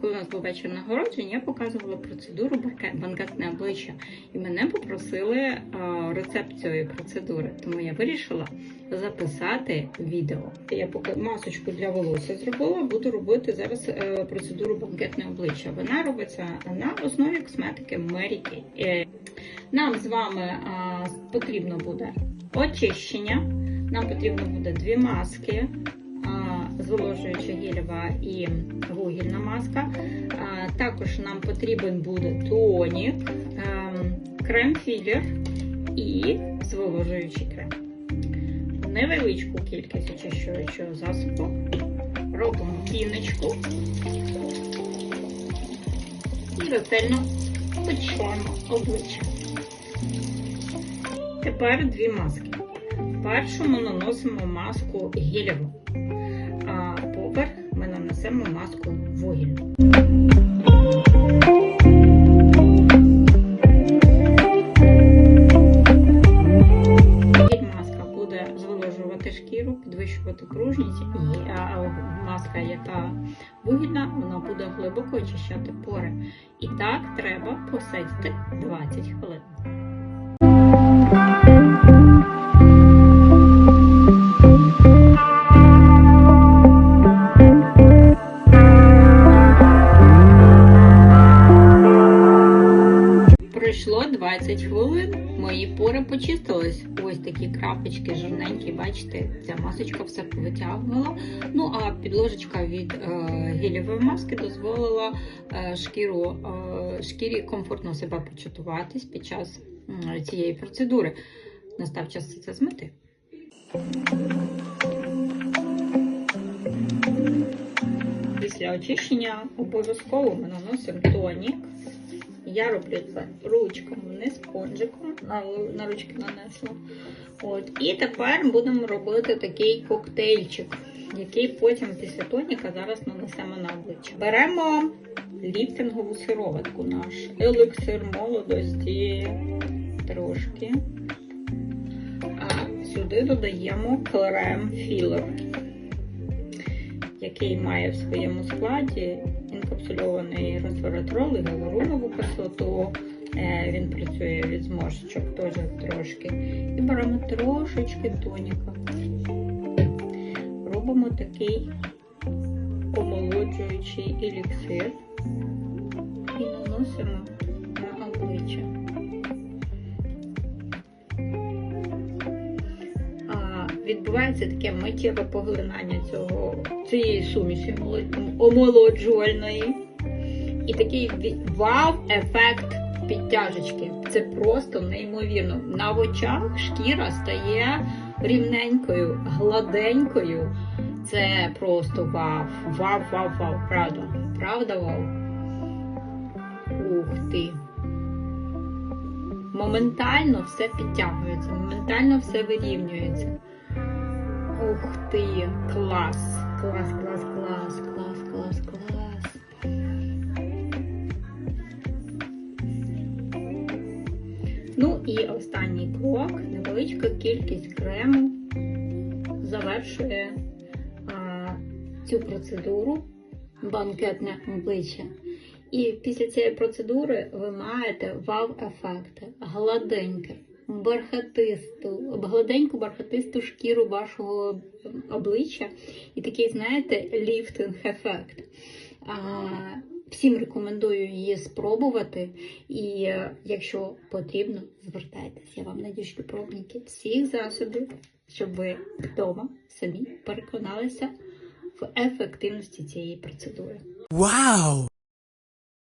Коли у нас був вечір нагородження, я показувала процедуру банкетне обличчя, і мене попросили е, рецепт цієї процедури. Тому я вирішила записати відео. Я масочку для волосся зробила, буду робити зараз е, процедуру банкетне обличчя. Вона робиться на основі косметики Mary Kay. Е, Нам з вами е, потрібно буде очищення. Нам потрібно буде дві маски, зволожуюча гелєва і вугільна маска. Також нам потрібен буде тонік, ем, крем-філер і зволожуючий крем. Невеличку кількість очищуючого засобу. Робимо піночку і ретельно очищаємо обличчя. Тепер дві маски. Першу ми наносимо маску ми нанесемо маску зволожувати шкіру, підвищувати пружність, і маска, яка вугільна, вона буде глибоко очищати пори. І так треба посидіти 20 хвилин. 20 хвилин, мої пори почистились. Ось такі крапочки жирненькі, бачите, ця масочка все повитягувала. Ну а підложечка від е, гелєвої маски дозволила е, шкіру, е, шкірі комфортно себе почутуватись під час м, цієї процедури. Настав час це змити. Після очищення обов'язково ми наносимо тонік. Я роблю це ручками, не спонжиком, на, ручки нанесла. От. І тепер будемо робити такий коктейльчик, який потім після тоніка зараз нанесемо на обличчя. Беремо ліфтингову сироватку, наш еликсир молодості трошки. А сюди додаємо крем філер, який має в своєму складі інкапсульований resveratrol і гіалуронову кислоту. Е, Він працює від зморшечок теж трошки. І беремо трошечки тоніка. Робимо такий омолоджуючий еліксир і наносимо на обличчя. Відбувається таке миттєве поглинання цього, цієї суміші молод- омолоджувальної. І такий вау-ефект підтяжечки. Це просто неймовірно. На очах шкіра стає рівненькою, гладенькою. Це просто вау. Вау, вау, вау. Правда. Правда, вау. Ух ти. Моментально все підтягується, моментально все вирівнюється. Ух ти, клас! Клас, клас, клас, клас, клас, клас. Ну і останній крок, невеличка кількість крему завершує а, цю процедуру банкетне обличчя. І після цієї процедури ви маєте вау-ефекти, гладеньке, бархатисту, гладеньку бархатисту шкіру вашого обличчя і такий, знаєте, ліфтинг-ефект. Всім рекомендую її спробувати. І е, якщо потрібно, звертайтеся. Я вам надішлю пробники всіх засобів, щоб ви вдома самі переконалися в ефективності цієї процедури. Wow!